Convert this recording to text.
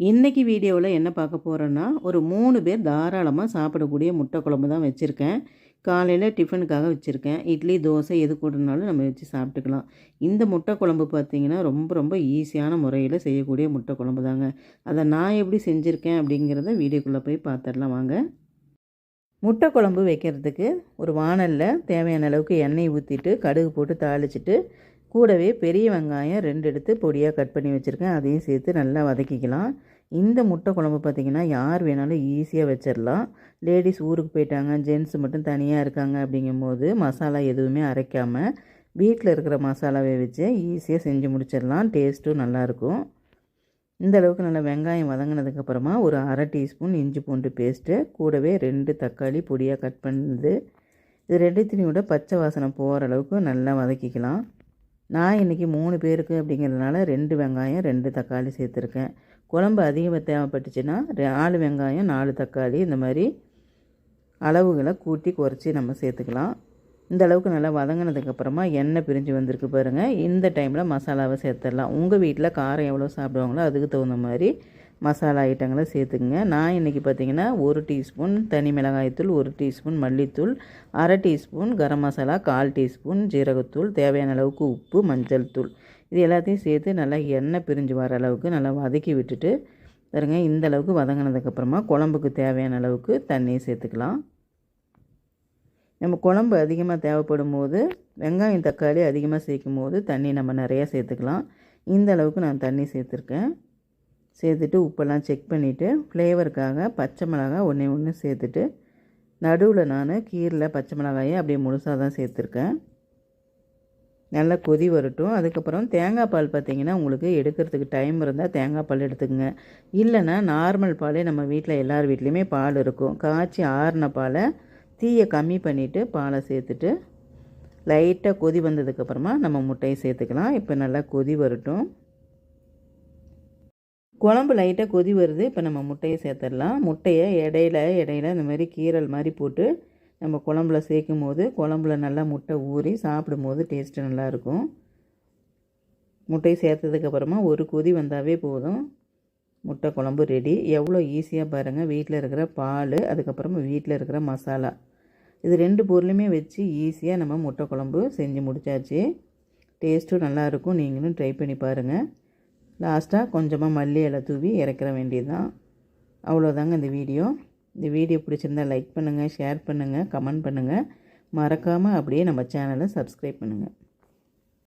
இன்றைக்கி வீடியோவில் என்ன பார்க்க போகிறோன்னா ஒரு மூணு பேர் தாராளமாக சாப்பிடக்கூடிய முட்டை குழம்பு தான் வச்சுருக்கேன். காலையில் டிஃபனுக்காக வச்சுருக்கேன். இட்லி தோசை எது கூடனாலும் நம்ம வச்சு சாப்பிட்டுக்கலாம். இந்த முட்டை குழம்பு பார்த்திங்கன்னா ரொம்ப ரொம்ப ஈஸியான முறையில் செய்யக்கூடிய முட்டை குழம்பு தாங்க. அதை நான் எப்படி செஞ்சுருக்கேன் அப்படிங்கிறத வீடியோக்குள்ளே போய் பார்த்துடலாம் வாங்க. முட்டை குழம்பு வைக்கிறதுக்கு ஒரு வானலில் தேவையான அளவுக்கு எண்ணெய் ஊற்றிட்டு கடுகு போட்டு தாளிச்சிட்டு கூடவே பெரிய வெங்காயம் ரெண்டு எடுத்து பொடியாக கட் பண்ணி வச்சுருக்கேன். அதையும் சேர்த்து நல்லா வதக்கிக்கலாம். இந்த முட்டை குழம்பு பார்த்திங்கன்னா யார் வேணாலும் ஈஸியாக வச்சிடலாம் லேடிஸ் ஊருக்கு போயிட்டாங்க ஜென்ஸ் மட்டும் தனியாக இருக்காங்க அப்படிங்கும்போது மசாலா எதுவுமே அரைக்காமல் வீட்டில் இருக்கிற மசாலாவை வச்சு ஈஸியாக செஞ்சு முடிச்சிடலாம் டேஸ்ட்டும் நல்லாயிருக்கும் இந்த அளவுக்கு நல்லா வெங்காயம் வதங்கினதுக்கப்புறமா ஒரு அரை டீஸ்பூன் இஞ்சி பூண்டு பேஸ்ட்டு கூடவே ரெண்டு தக்காளி பொடியாக கட் பண்ணுது. இது ரெண்டுத்தையும் விட பச்சை வாசனை போகிற அளவுக்கு நல்லா வதக்கிக்கலாம். நான் இன்றைக்கி மூணு பேருக்கு அப்படிங்கிறதுனால ரெண்டு வெங்காயம் ரெண்டு தக்காளி சேர்த்துருக்கேன். குழம்பு அதிகமாக தேவைப்பட்டுச்சுன்னா நாலு வெங்காயம் நாலு தக்காளி இந்த மாதிரி அளவுகளை கூட்டி குறைச்சி நம்ம சேர்த்துக்கலாம். இந்த அளவுக்கு நல்லா வதங்கினதுக்கப்புறமா எண்ணெய் பிரிஞ்சு வந்திருக்கு பாருங்கள் இந்த டைமில் மசாலாவை சேர்த்துடலாம். உங்கள் வீட்டில் காரம் எவ்வளோ சாப்பிடுவாங்களோ அதுக்கு தகுந்த மாதிரி மசாலா ஐட்டங்களை சேர்த்துக்குங்க. நான் இன்றைக்கி பார்த்திங்கன்னா ஒரு டீஸ்பூன் தனி மிளகாய்த்தூள் ஒரு டீஸ்பூன் மல்லித்தூள் அரை டீஸ்பூன் கரம் மசாலா கால் டீஸ்பூன் ஜீரகத்தூள் தேவையான அளவுக்கு உப்பு மஞ்சள் தூள். இது எல்லாத்தையும் சேர்த்து நல்லா எண்ணெய் பிரிஞ்சு வர அளவுக்கு நல்லா வதக்கி விட்டுட்டு பாருங்க இந்த அளவுக்கு வதங்கினதுக்கப்புறமா குழம்புக்கு தேவையான அளவுக்கு தண்ணியை சேர்த்துக்கலாம். நம்ம குழம்பு அதிகமாக தேவைப்படும் போது வெங்காயம் தக்காளி அதிகமாக சேர்க்கும் போது தண்ணி நம்ம நிறையா சேர்த்துக்கலாம். இந்த அளவுக்கு நான் தண்ணி சேர்த்துருக்கேன். சேர்த்துட்டு உப்பெல்லாம் செக் பண்ணிவிட்டு ஃப்ளேவருக்காக பச்சை மிளகாய் ஒன்றே ஒன்று சேர்த்துட்டு நடுவில் நான் கீரில் பச்சை மிளகாயை அப்படியே முழுசாக தான் சேர்த்துருக்கேன். நல்லா கொதி வரட்டும். அதுக்கப்புறம் தேங்காய் பால் பார்த்திங்கன்னா உங்களுக்கு எடுக்கிறதுக்கு டைம் இருந்தால் தேங்காய் பால் எடுத்துக்கோங்க. இல்லைன்னா நார்மல் பாலே நம்ம வீட்டில் எல்லார் வீட்லேயுமே பால் இருக்கும். காய்ச்சி ஆறின பாலை தீயை கம்மி பண்ணிவிட்டு பாலை சேர்த்துட்டு லைட்டாக கொதி வந்ததுக்கப்புறமா நம்ம முட்டையை சேர்த்துக்கலாம். இப்போ நல்லா கொதி வரட்டும். குழம்பு லைட்டாக கொதி வருது. இப்போ நம்ம முட்டையை சேர்த்துடலாம். முட்டையை இடையில இடையில இந்த மாதிரி கீரல் மாதிரி போட்டு நம்ம குழம்புல சேர்க்கும் போது குழம்புல நல்லா முட்டை ஊறி சாப்பிடும் போது டேஸ்ட்டு நல்லாயிருக்கும். முட்டையை சேர்த்ததுக்கப்புறமா ஒரு கொதி வந்தாவே போதும். முட்டை குழம்பு ரெடி எவ்வளோ ஈஸியாக பாருங்கள் வீட்டில் இருக்கிற பால் அதுக்கப்புறமா வீட்டில் இருக்கிற மசாலா. இது ரெண்டு பொருளுமே வச்சு ஈஸியாக நம்ம முட்டை குழம்பு செஞ்சு முடித்தாச்சு டேஸ்ட்டும் நல்லாயிருக்கும். நீங்களும் ட்ரை பண்ணி பாருங்கள் லாஸ்ட்டாக கொஞ்சமாக மல்லி இலை தூவி இறக்கிற வேண்டியது தான் அவ்வளோதாங்க இந்த வீடியோ. இந்த வீடியோ பிடிச்சிருந்தால் லைக் பண்ணுங்கள் ஷேர் பண்ணுங்கள் கமெண்ட் பண்ணுங்கள் மறக்காமல் அப்படியே நம்ம சேனலை சப்ஸ்கிரைப் பண்ணுங்கள்